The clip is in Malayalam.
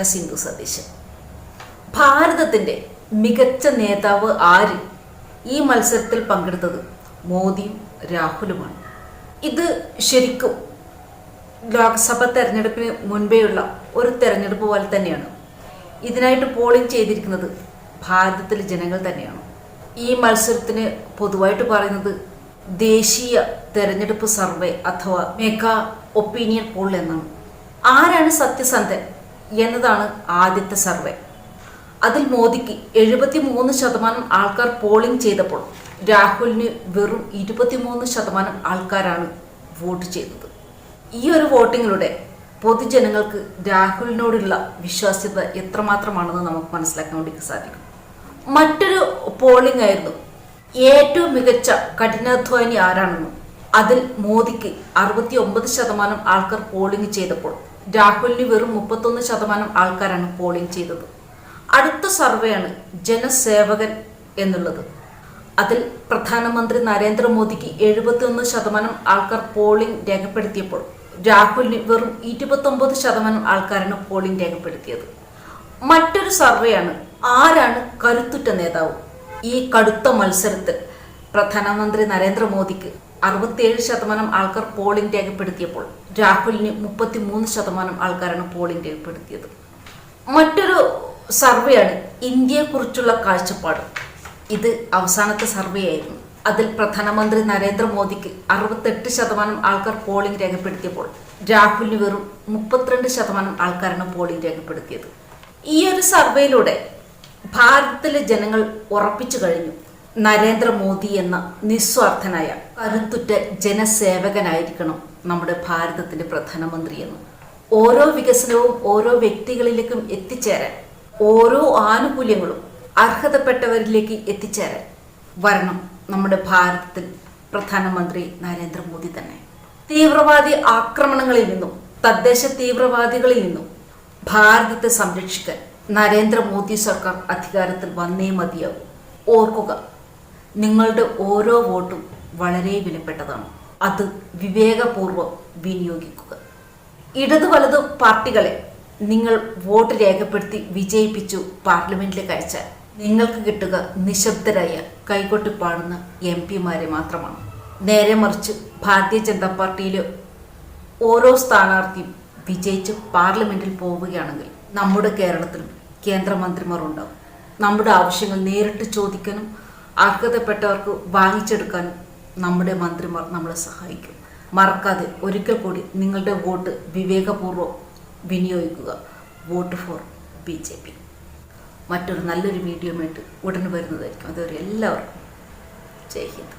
ഞാൻ സിന്ധു സതീശൻ. ഭാരതത്തിന്റെ മികച്ച നേതാവ് ആര് ഈ മത്സരത്തിൽ പങ്കെടുത്തത്? മോദിയും രാഹുലുമാണ്. ഇത് ശരിക്കും ലോക്സഭ തെരഞ്ഞെടുപ്പിന് മുൻപേയുള്ള ഒരു തെരഞ്ഞെടുപ്പ് പോലെ തന്നെയാണ്. ഇതിനായിട്ട് പോളിംഗ് ചെയ്തിരിക്കുന്നത് ഭാരതത്തിലെ ജനങ്ങൾ തന്നെയാണ്. ഈ മത്സരത്തിന് പൊതുവായിട്ട് പറയുന്നത് ദേശീയ തെരഞ്ഞെടുപ്പ് സർവേ അഥവാ മെഗാ ഒപ്പീനിയൻ പോൾ എന്നാണ്. ആരാണ് സത്യസന്ധൻ? എന്നതാണ് ആദ്യത്തെ സർവേ. അതിൽ മോദിക്ക് എഴുപത്തി മൂന്ന് ശതമാനം ആൾക്കാർ പോളിംഗ് ചെയ്തപ്പോൾ രാഹുലിന് വെറും ഇരുപത്തിമൂന്ന് ശതമാനം ആൾക്കാരാണ് വോട്ട് ചെയ്തത്. ഈ ഒരു വോട്ടിങ്ങിലൂടെ പൊതുജനങ്ങൾക്ക് രാഹുലിനോടുള്ള വിശ്വാസ്യത എത്രമാത്രമാണെന്ന് നമുക്ക് മനസ്സിലാക്കാൻ വേണ്ടി സാധിക്കും. മറ്റൊരു പോളിംഗ് ആയിരുന്നു. ഏറ്റവും മികച്ച കഠിനാധ്വാനി ആരാണെന്നും അതിൽ മോദിക്ക് അറുപത്തി ഒമ്പത് ശതമാനം ആൾക്കാർ പോളിംഗ് ചെയ്തപ്പോൾ രാഹുലിന് വെറും മുപ്പത്തൊന്ന് ശതമാനം ആൾക്കാരാണ് പോളിംഗ് ചെയ്തത്. അടുത്ത സർവേയാണ് ജനസേവകൻ എന്നുള്ളത്. അതിൽ പ്രധാനമന്ത്രി നരേന്ദ്രമോദിക്ക് എഴുപത്തിയൊന്ന് ശതമാനം ആൾക്കാർ പോളിംഗ് രേഖപ്പെടുത്തിയപ്പോൾ രാഹുലിന് വെറും ഇരുപത്തൊമ്പത് ശതമാനം ആൾക്കാരാണ് പോളിംഗ് രേഖപ്പെടുത്തിയത്. മറ്റൊരു സർവേയാണ് ആരാണ് കരുത്തുറ്റ നേതാവ്? ഈ കടുത്ത മത്സരത്തിൽ പ്രധാനമന്ത്രി നരേന്ദ്രമോദിക്ക് അറുപത്തിയേഴ് ശതമാനം ആൾക്കാർ പോളിംഗ് രേഖപ്പെടുത്തിയപ്പോൾ രാഹുലിന് മുപ്പത്തിമൂന്ന് ശതമാനം ആൾക്കാരാണ് പോളിംഗ് രേഖപ്പെടുത്തിയത്. മറ്റൊരു സർവേയാണ് ഇന്ത്യയെക്കുറിച്ചുള്ള കാഴ്ചപ്പാട്. ഇത് അവസാനത്തെ സർവേ ആയിരുന്നു അതിൽ പ്രധാനമന്ത്രി നരേന്ദ്രമോദിക്ക് അറുപത്തെട്ട് ശതമാനം ആൾക്കാർ പോളിംഗ് രേഖപ്പെടുത്തിയപ്പോൾ രാഹുലിന് വെറും മുപ്പത്തിരണ്ട് ശതമാനം ആൾക്കാരാണ് പോളിംഗ് രേഖപ്പെടുത്തിയത്. ഈ ഒരു സർവേയിലൂടെ ഭാരതത്തിലെ ജനങ്ങൾ ഉറപ്പിച്ചു കഴിഞ്ഞു. നരേന്ദ്രമോദി എന്ന നിസ്വാർത്ഥനായ കരുത്തുറ്റ ജനസേവകനായിരിക്കണം നമ്മുടെ ഭാരതത്തിന്റെ പ്രധാനമന്ത്രി എന്ന് ഓരോ വികസനവും ഓരോ വ്യക്തികളിലേക്കും എത്തിച്ചേരാൻ ഓരോ ആനുകൂല്യങ്ങളും അർഹതപ്പെട്ടവരിലേക്ക് എത്തിച്ചേരാൻ വരണം നമ്മുടെ ഭാരതത്തിൽ പ്രധാനമന്ത്രി നരേന്ദ്രമോദി തന്നെ. തീവ്രവാദി ആക്രമണങ്ങളിൽ നിന്നും തദ്ദേശ തീവ്രവാദികളിൽ നിന്നും ഭാരതത്തെ സംരക്ഷിക്കാൻ നരേന്ദ്രമോദി സർക്കാർ അധികാരത്തിൽ വന്നേ മതിയാവും. ഓർക്കുക നിങ്ങളുടെ ഓരോ വോട്ടും വളരെ വിലപ്പെട്ടതാണ്. അത് വിവേകപൂർവം വിനിയോഗിക്കുക. ഇടതു വലതു പാർട്ടികളെ നിങ്ങൾ വോട്ട് രേഖപ്പെടുത്തി വിജയിപ്പിച്ചു പാർലമെന്റിലേക്ക് അയച്ചാൽ നിങ്ങൾക്ക് കിട്ടുക നിശബ്ദരായ കൈകൊട്ടി പാടുന്ന എം പിമാരെ മാത്രമാണ്. നേരെ മറിച്ച് ഭാരതീയ ജനതാ പാർട്ടിയിലെ ഓരോ സ്ഥാനാർത്ഥിയും വിജയിച്ച് പാർലമെന്റിൽ പോവുകയാണെങ്കിൽ നമ്മുടെ കേരളത്തിലും കേന്ദ്രമന്ത്രിമാർ ഉണ്ടാവും നമ്മുടെ ആവശ്യങ്ങൾ നേരിട്ട് ചോദിക്കാനും അർഹതപ്പെട്ടവർക്ക് വാങ്ങിച്ചെടുക്കാനും നമ്മുടെ മന്ത്രിമാർ നമ്മളെ സഹായിക്കും. മറക്കാതെ ഒരിക്കൽ കൂടി നിങ്ങളുടെ വോട്ട് വിവേകപൂർവം വിനിയോഗിക്കുക. Vote for B J P. മറ്റൊരു നല്ലൊരു വീഡിയോ ആയിട്ട് ഉടനെ വരുന്നതായിരിക്കും. അതുവരെ എല്ലാവർക്കും ജയ് ഹിന്ദ്.